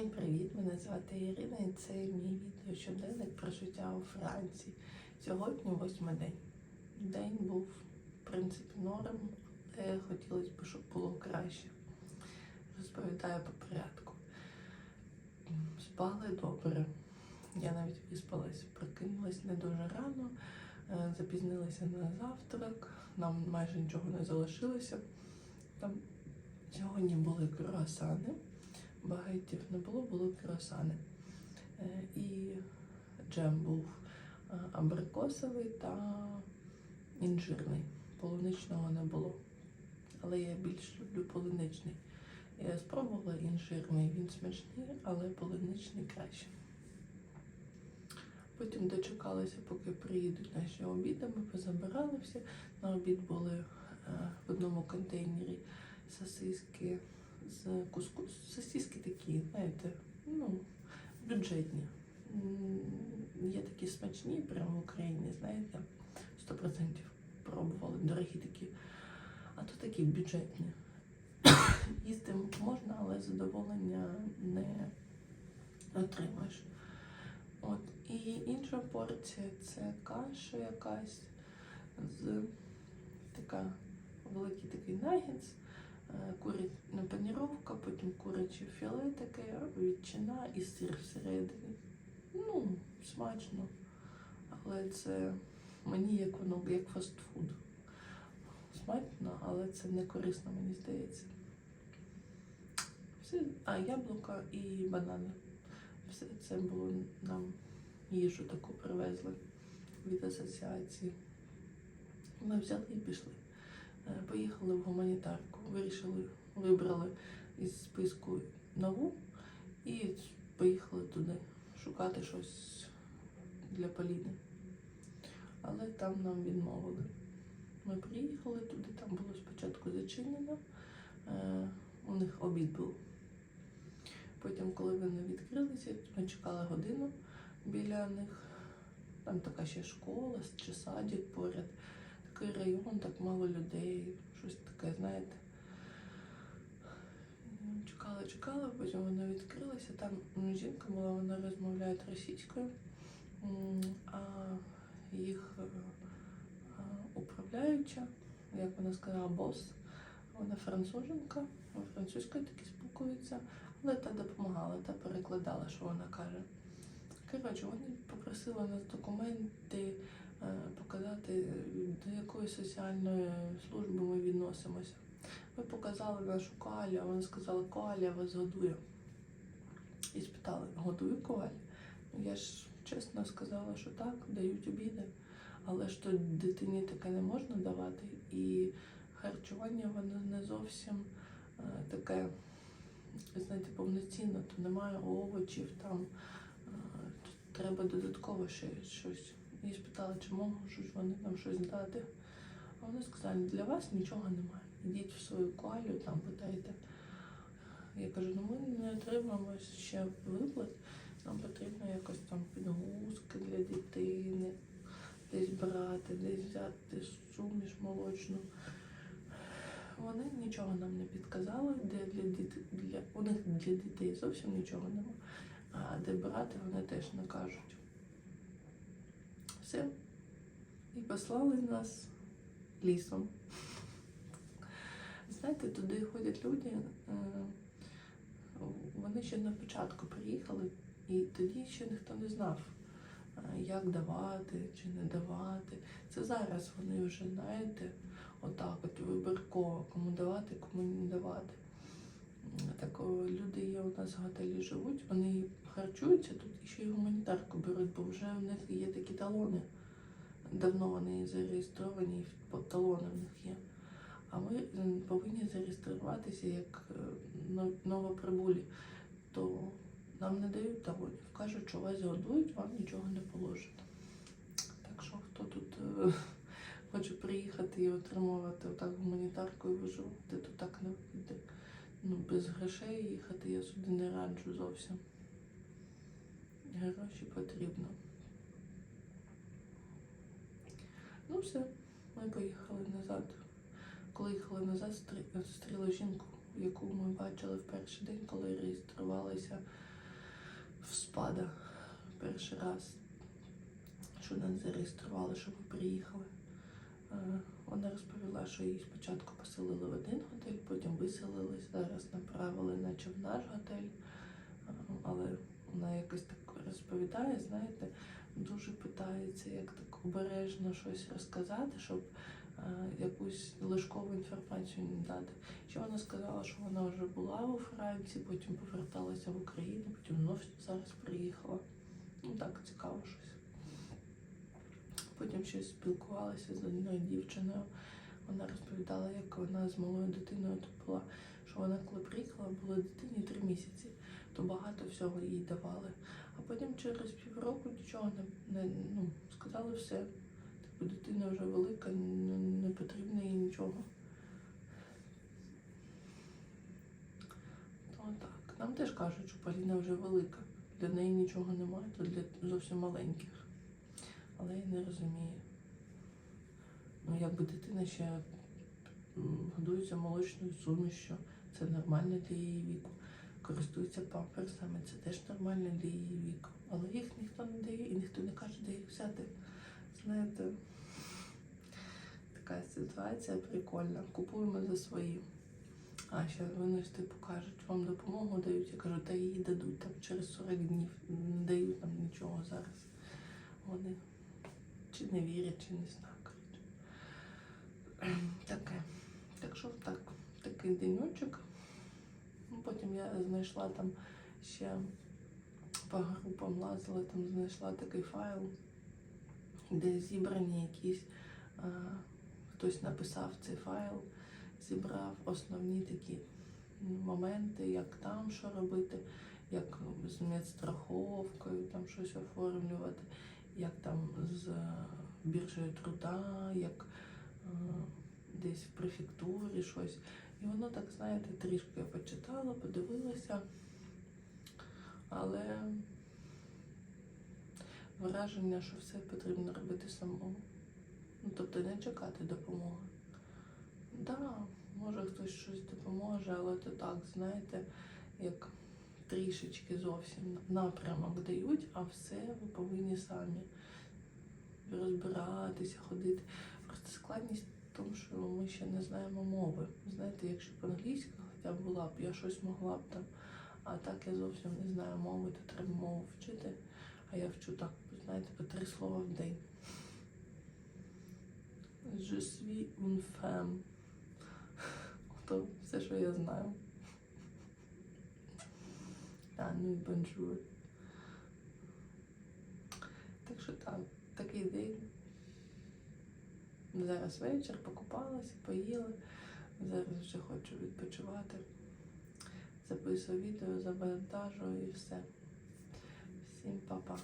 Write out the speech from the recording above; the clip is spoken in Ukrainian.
Всім привіт! Мене звати Ірина і це мій відео щоденник про життя у Франції. Сьогодні восьмий день. День був, в принципі, норм, але хотілося б, щоб було краще. Розповідаю по порядку. Спали добре. Я навіть виспалась, прокинулась не дуже рано, е, запізнилася на завтрак, нам майже нічого не залишилося. Там сьогодні були круасани. Багатів не було, були круасани. Е, І джем був е, абрикосовий та інжирний. Полуничного не було. Але я більш люблю полуничний. Я спробувала інжирний, він смачний, але полуничний краще. Потім дочекалися, поки приїдуть наші обіди. Ми позабирали. На обід були е, в одному контейнері сосиски з кускус. Сосиски такі, знаєте, ну, бюджетні. Є такі смачні, прямо в Україні, знаєте, 100% пробували, дорогі такі. А то такі бюджетні. Їсти можна, але задоволення не отримаєш. От. І інша порція це каша якась з така великий такий нагетс, е, куряча паніровка, потім куряче філе таке, ветчина і сир всередині. Ну, смачно. Але це мені як воно як фастфуд. Смачно, але це не корисно, мені здається. Все, а яблука і банани. Все це було нам їжу таку привезли від асоціації. Ми взяли і пішли. Е, Поїхали в гуманітарку. Вирішили, вибрали із списку нову і поїхали туди шукати щось для Поліни. Але там нам відмовили. Ми приїхали туди, там було спочатку зачинено. Е, У них обід був. Потім, коли вони відкрилися, ми чекали годину біля них. Там така ще школа чи садик поряд. Такий район, так мало людей, щось таке, знаєте. Чекала, чекала, потім вона відкрилася. Там жінка була, вона розмовляє російською, а їх е, управляюча, як вона сказала, бос, вона француженка, французькою таки спілкується, але та допомагала, та перекладала, що вона каже. Коротше, вони попросили нас документи показати, до якої соціальної служби ми відносимося. Ми показали нашу коалю, а вони сказали, коаля вас годує. І спитали, годує коаля? Ну, Я ж чесно сказала, що так, дають обіди, але ж то дитині таке не можна давати. І харчування воно не зовсім е, таке, знаєте, повноцінне, то немає овочів там. е, Треба додатково ще щось. І спитала, чи можуть вони нам щось дати. А вони сказали, для вас нічого немає. Ідіть в свою коалю, там питайте. Я кажу, ну ми не отримаємо ще виплат, нам потрібно якось там підгузки для дитини, десь брати, десь взяти суміш молочну. Вони нічого нам не підказали, де для дітей, для, у них для дітей зовсім нічого немає. А де брати, вони теж не кажуть. Все. І послали нас лісом. Знаєте, туди ходять люди, е, вони ще на початку приїхали, і тоді ще ніхто не знав, е, як давати чи не давати. Це зараз вони вже, знаєте, отак от вибірково, кому давати, кому не давати. Так люди є у нас в готелі живуть, вони харчуються тут і ще й гуманітарку беруть, бо вже в них є такі талони. Давно вони зареєстровані, талони в них є. А ми повинні зареєструватися як е, новоприбулі, то нам не дають талонів. Кажуть, що вас годують, вам нічого не положено. Так що хто тут е, хоче приїхати і отримувати отак гуманітарку і виживати, то так не вийде. Ну, без грошей їхати я сюди не раджу зовсім. Гроші потрібно. Ну все, ми поїхали назад. Коли їхали назад, стрі- зустріли жінку, яку ми бачили в перший день, коли реєструвалися в спада перший раз, що нас зареєстрували, щоб ми приїхали. Вона розповіла, що її спочатку поселили в один готель, потім виселились, зараз направили наче в наш готель. Е, Але вона якось так розповідає, знаєте, дуже питається, як так обережно щось розказати, щоб е, якусь лишкову інформацію не дати. Ще вона сказала, що вона вже була у Франції, потім поверталася в Україну, потім знов зараз приїхала. Ну так, цікаво щось. Потім ще спілкувалася з одною дівчиною. Вона розповідала, як вона з малою дитиною тут була, що вона, коли приїхала, було дитині три місяці, то багато всього їй давали. А потім через півроку нічого не, не ну, сказали все. Типу, дитина вже велика, не, не потрібно їй нічого. То так. Нам теж кажуть, що Поліна вже велика. Для неї нічого немає, то для зовсім маленьких. Але я не розумію. Ну, якби дитина ще годується молочною сумішю, це нормально для її віку. Користується памперсами, це теж нормально для її віку. Але їх ніхто не дає і ніхто не каже, де їх взяти. Знаєте, така ситуація прикольна. Купуємо за свої. А ще вони ж типу кажуть, вам допомогу дають. Я кажу, та її дадуть там через 40 днів. Не дають нам нічого зараз. Вони чи не вірять, чи не знаю. Таке. Так що так, такий денечок. Ну, Потім я знайшла там ще по групам лазила, там знайшла такий файл, де зібрані якісь. А, хтось написав цей файл, зібрав основні такі моменти, як там що робити, як з медстраховкою там щось оформлювати, як там з біржею труда, як е, десь в префектурі щось. І воно так, знаєте, трішки я почитала, подивилася, але враження, що все потрібно робити самому. Ну, тобто не чекати допомоги. Так, да, може хтось щось допоможе, але то так, знаєте, як трішечки зовсім напрямок дають, а все ви повинні самі розбиратися, ходити. Просто складність в тому, що ми ще не знаємо мови. Знаєте, якщо б англійська хоча б була б, я щось могла б там. А так я зовсім не знаю мови, то треба мову вчити. А я вчу так, знаєте, по три слова в день. Je suis une femme. То все, що я знаю. А, ну і бонжур. Так що так, такий день. Зараз вечір, покупалася, поїла. Зараз вже хочу відпочивати. Записую відео, завантажую і все. Всім па-па.